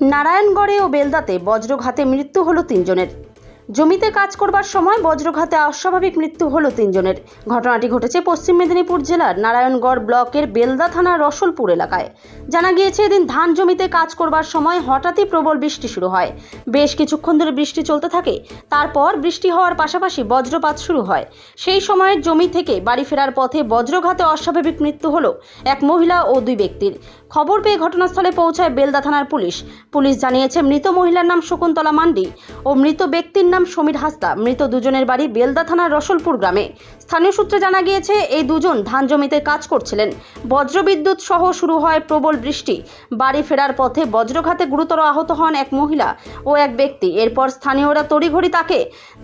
নারায়ণগড়ে ও বেলদাতে বজ্রঘাতে মৃত্যু হল তিনজনের। জমিতে কাজ করবার সময় বজ্রঘাতে অস্বাভাবিক মৃত্যু হলো তিনজনের। ঘটনাটি ঘটেছে পশ্চিম মেদিনীপুর জেলার নারায়ণগড় ব্লকের বেলদা থানার রসলপুর এলাকায়। জানা গিয়েছে, এদিন ধান জমিতে কাজ করবার সময় হঠাৎই প্রবল বৃষ্টি শুরু হয়। বেশ কিছুক্ষণ ধরে বৃষ্টি চলতে থাকে, তারপর বৃষ্টি হওয়ার পাশাপাশি বজ্রপাত শুরু হয়। সেই সময় জমি থেকে বাড়ি ফেরার পথে বজ্রঘাতে অস্বাভাবিক মৃত্যু হলো এক মহিলা ও দুই ব্যক্তির। খবর পেয়ে ঘটনাস্থলে পৌঁছায় বেলদা থানার পুলিশ। পুলিশ জানিয়েছে, মৃত মহিলার নাম শকুন্তলা মান্ডি ও মৃত ব্যক্তির নাম সমীর হাসদা মৃত দুজনের বাড়ি বেলদা থানার রসলপুর গ্রামে। স্থানীয় সূত্রে জানা গিয়েছে, এই দুজন ধান জমিতে কাজ করছিলেন। বজ্রবিদ্যুৎ সহ শুরু হয় প্রবল বৃষ্টি। বাড়ি ফেরার পথে বজ্রঘাতে গুরুতর আহত হন এক মহিলা ও এক ব্যক্তি। এরপর স্থানীয়রা তড়িঘড়ি তাকে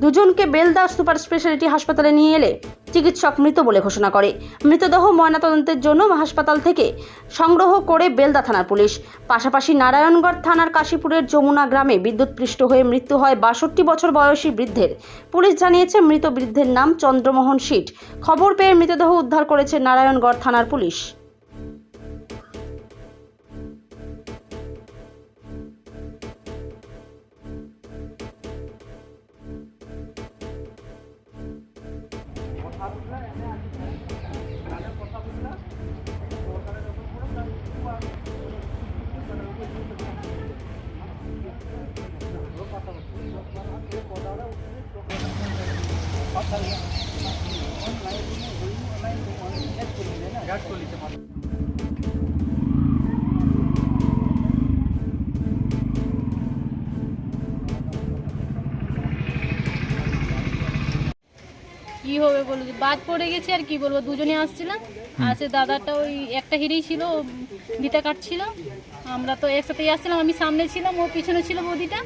দুজনকে বেলদা সুপার স্পেশালিটি হাসপাতালে নিয়ে এলে। চিকিৎসক মৃত বলে ঘোষণা করে। মৃতদেহ ময়নাতদন্তের জন্য হাসপাতাল থেকে সংগ্রহ করে বেলদা থানার পুলিশ। পাশাপাশি নারায়ণগড় থানার কাশীপুরের যমুনা গ্রামে বিদ্যুৎপৃষ্ট হয়ে মৃত্যু হয় বাষট্টি বছর বয়সী বৃদ্ধের। পুলিশ জানিয়েছে মৃত বৃদ্ধের নাম চন্দ্রমোহন শীট। খবর পেয়ে মৃতদেহ উদ্ধার করেছে নারায়ণগড় থানার পুলিশ। কি হবে বলো? বাদ পড়ে গেছে আর কি বলব? দুজনে আসছিলাম। আর সে দাদাটা ওই একটা হিরেই ছিল ভিটা কাটছিল। আমরা তো একসাথেই আসছিলাম। আমি সামনে ছিলাম ও পিছনে ছিল বৌদিটা।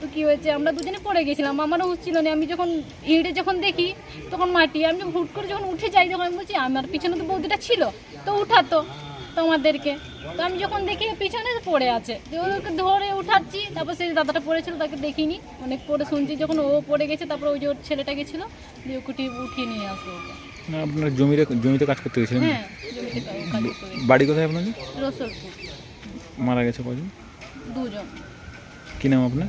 তো কি হয়েছে? আমরা দুজনে পড়ে গেছিলাম। আমারও ছিল না। আমি যখন হিঁড়ে যখন দেখি তখন মাটি আমি হুট করে যখন উঠে যাই তখন আমি বলছি আমার পিছনে তো বৌদিটা ছিল। তো উঠাতো তোমাদেরকে। তো আমি যখন দেখি পিছনে পড়ে আছে। ওকে ধরে উঠাচ্ছি। তারপর সেই দাদাটা পড়েছিল তাকে দেখিনি। অনেক পরে শুনছি। যখন ও পড়ে গেছে তারপর ওই যে ওর ছেলেটা গেছিল দিয়ে ওকে উঠিয়ে উঠিয়ে নিয়ে আসলো আপনার জমিতে জমিতে কাজ করতে গেছিলেন? হ্যাঁ বাড়ি কোথায় আপনাদের? রসলপুর। মারা গেছে কজন? দুজন। কি নাম আপনার?